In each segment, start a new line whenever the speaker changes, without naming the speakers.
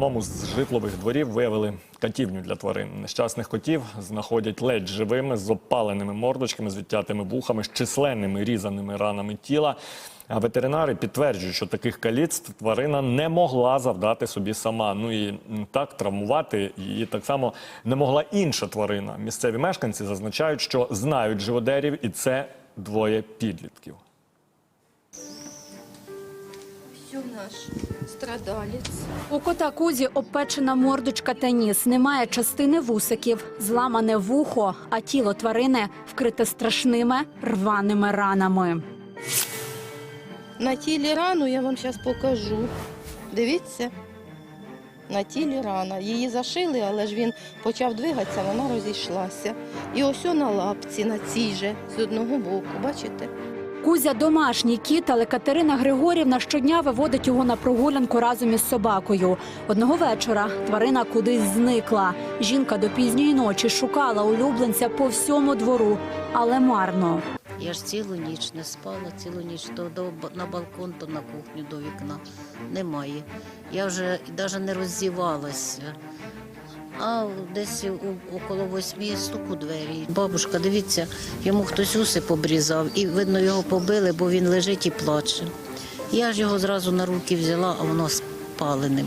Одному з житлових дворів виявили катівню для тварин. Нещасних котів знаходять ледь живими, з опаленими мордочками, з відтятими вухами, з численними різаними ранами тіла. А ветеринари підтверджують, що таких каліцтв тварина не могла завдати собі сама. Ну і так травмувати її так само не могла інша тварина. Місцеві мешканці зазначають, що знають живодерів, і це двоє підлітків.
Все наш страдалець.
У кота Кузі обпечена мордочка та ніс. Немає частини вусиків, зламане вухо, а тіло тварини вкрите страшними рваними ранами.
На тілі рану я вам зараз покажу. Дивіться. На тілі рана. Її зашили, але ж він почав двигатися, вона розійшлася. І ось на лапці, на цій же, з одного боку, бачите?
Кузя домашній кіт, але Катерина Григорівна щодня виводить його на прогулянку разом із собакою. Одного вечора тварина кудись зникла. Жінка до пізньої ночі шукала улюбленця по всьому двору, але марно.
Я ж цілу ніч не спала, цілу ніч то на балкон, то на кухню до вікна. Немає. Я вже навіть не роззівалася. А десь около восьмі стук у двері. Бабушка, дивіться, йому хтось уси побрізав, і видно, його побили, бо він лежить і плаче. Я ж його зразу на руки взяла, а воно спаленим.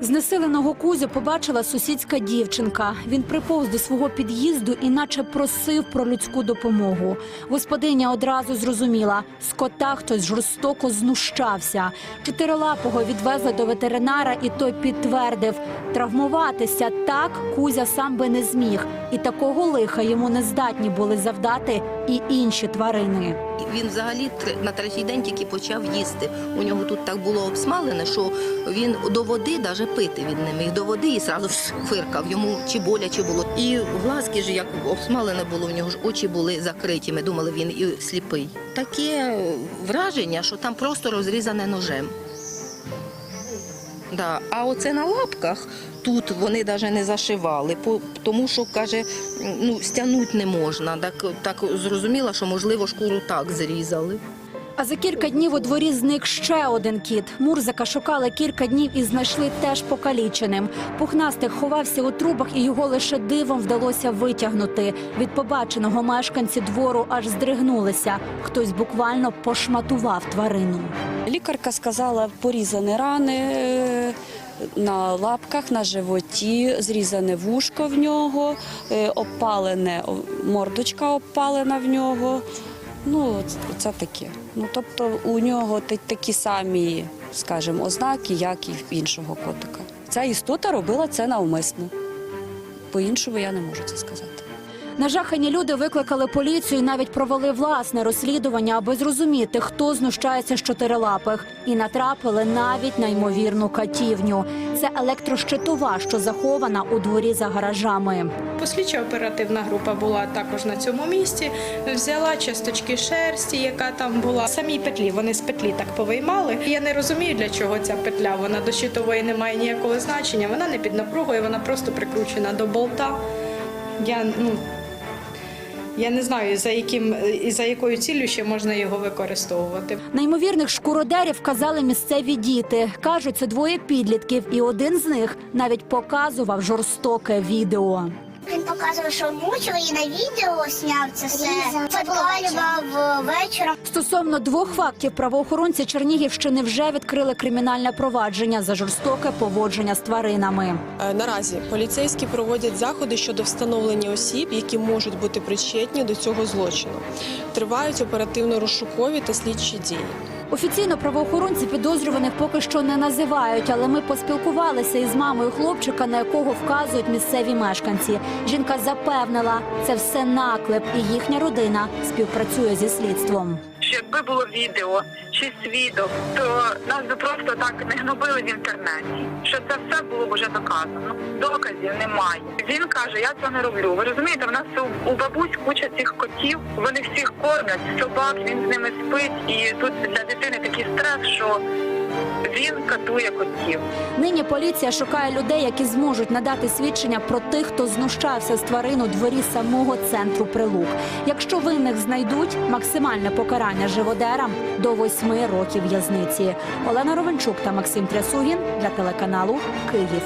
Знесиленого Кузю побачила сусідська дівчинка. Він приповз до свого під'їзду і наче просив про людську допомогу. Господиня одразу зрозуміла, з кота хтось жорстоко знущався. Чотирилапого відвезли до ветеринара, і той підтвердив, травмуватися так Кузя сам би не зміг. І такого лиха йому не здатні були завдати і інші тварини.
Він взагалі на третій день тільки почав їсти. У нього тут так було обсмалене, що він до води навіть пити він не міг. До води і зразу фиркав. Йому чи боляче було. І глазки ж як обсмалене було, в нього ж очі були закриті. Ми думали, він і сліпий. Таке враження, що там просто розрізане ножем. Да. А оце на лапках тут вони навіть не зашивали, тому що каже, ну стягнути не можна. Так, так зрозуміла, що можливо шкуру так зрізали.
А за кілька днів у дворі зник ще один кіт. Мурзика шукали кілька днів і знайшли теж покаліченим. Пухнастик ховався у трубах, і його лише дивом вдалося витягнути. Від побаченого мешканці двору аж здригнулися. Хтось буквально пошматував тварину.
Лікарка сказала, порізані рани е, на лапках, на животі, зрізане вушко в нього, е, обпалене о, мордочка обпалена в нього. Ну, це- таке. Ну, тобто у нього такі самі, скажімо, ознаки, як і в іншого котика. Ця істота робила це навмисно. По-іншому я не можу це сказати.
Нажахані люди викликали поліцію і навіть провели власне розслідування, аби зрозуміти, хто знущається з чотирилапих, і натрапили навіть на ймовірну катівню. Це електрощитова, що захована у дворі за гаражами.
Послідча оперативна група була також на цьому місці. Взяла часточки шерсті, яка там була. Самі петлі вони з петлі так повиймали. Я не розумію, для чого ця петля. Вона до щитової не має ніякого значення. Вона не під напругою, вона просто прикручена до болта. Я ну. Я не знаю, за яким і за якою ціллю ще можна його використовувати.
Неймовірних шкуродерів казали місцеві діти. кажуть, це двоє підлітків, і один з них навіть показував жорстоке відео.
Він показував, що мучив і на відео зняв це все. Підпалював вечором.
Стосовно двох фактів, правоохоронці Чернігівщини вже відкрили кримінальне провадження за жорстоке поводження з тваринами.
Е, Наразі поліцейські проводять заходи щодо встановлення осіб, які можуть бути причетні до цього злочину. Тривають оперативно-розшукові та слідчі дії.
Офіційно правоохоронці підозрюваних поки що не називають, але ми поспілкувалися із мамою хлопчика, на якого вказують місцеві мешканці. Жінка запевнила, це все наклеп, і їхня родина співпрацює зі слідством.
якби було відео чи свідок, то нас би просто так не гнобили в інтернеті. Що це все було вже доказано. Доказів немає. Він каже, я це не роблю. Ви розумієте, в нас у бабусь куча цих котів, вони всіх кормлять собак, він з ними спить, і тут для дитини такий стрес, що Він катує котів.
Нині поліція шукає людей, які зможуть надати свідчення про тих, хто знущався з тварин у дворі самого центру прилук. Якщо винних знайдуть, максимальне покарання живодерам до восьми років в'язниці. Олена Ровенчук та Максим Трясугін для телеканалу Київ.